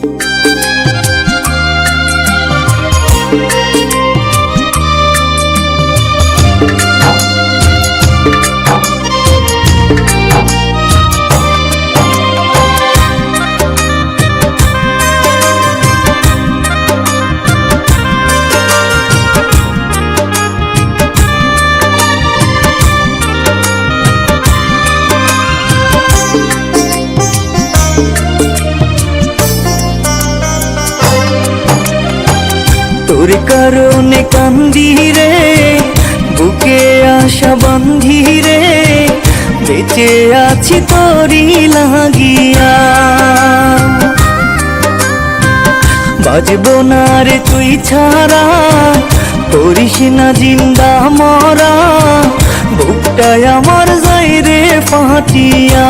তোর কারণে কান্দি রে বুকে আশা বান্ধি রে বেঁচে আছি তোরি লাগিয়া বাজবো না রে তুই ছাড়া করিস না জিন্দা মরা বুকটায় আমার যাই রে ফাটিয়া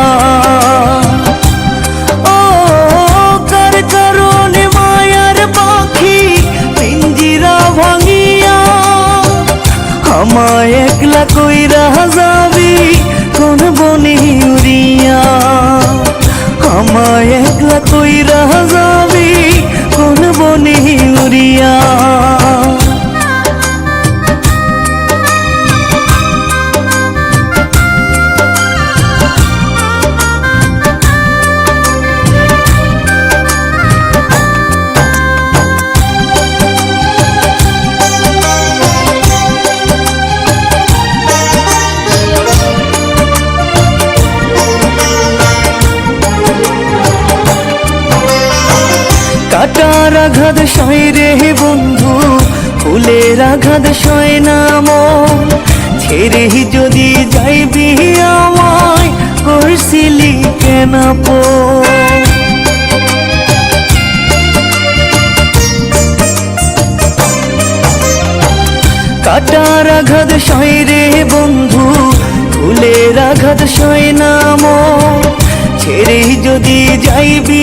একলা কইরা যাবি? কোন বনি উড়িয়া? আমায় একলা কইরা যাবি? কাটার আঘাত সয় রে বন্ধু, ফুলের আঘাত সয় নাম ছেড়ে যদি যাইবি আমায়, করছিলি কেন পো কাটার আঘাত সয় রে বন্ধু, ফুলের আঘাত সয় নাম ছেড়ে যদি যাইবি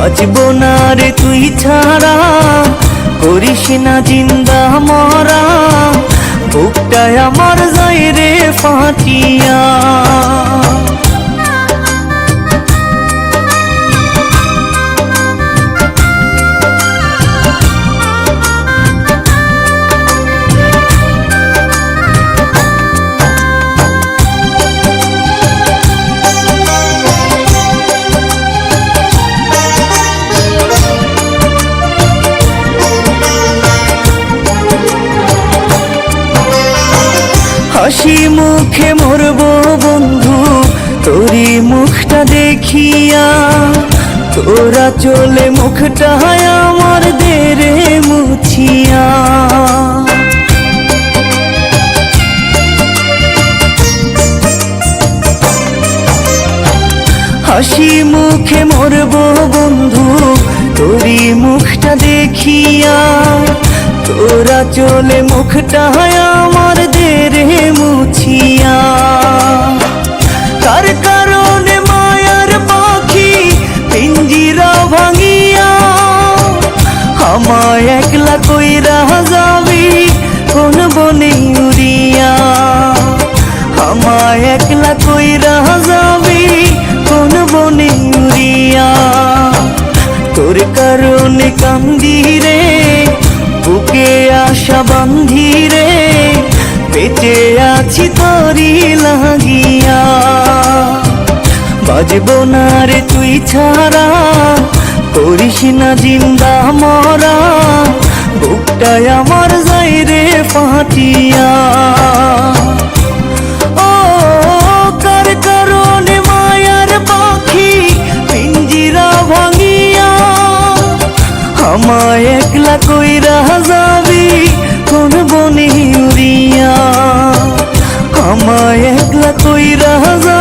বাঁচবো না রে তুই ছাড়া। করিস না জিন্দা মরা। বুকটায় আমার যাই রে ফাটিয়া হাসি মুখে মরব বন্ধু, তোরি মুখটা দেখিয়া। তোরা চলে মুখটা আমার দেরে মুছিয়া। হাসি মুখে মরব বন্ধু, তোরি মুখটা দেখিয়া। তোরা চলে মুখটা আমার দেরে মুছিয়া। তার কারণে মায়ার পাখি পিঞ্জিরা ভাঙিয়া আমায় একলা কইরা যাবি, কোন বনে উড়িয়া। আমায় একলা কইরা যাবি, কোন বনে উড়িয়া। তোর কারণে কান্দি রে বুকে আশা বান্ধি রে, বেঁচে আছি তরি লাগিয়া। বাজব না রে তুই ছাড়া, করিস না জিন্দা মরা, বুকটায় আমার যাই রে ফাটিয়া। আমায় একলা কইরা যাবি? কোন বনি উড়িয়া? আমায় একলা কইরা যাবি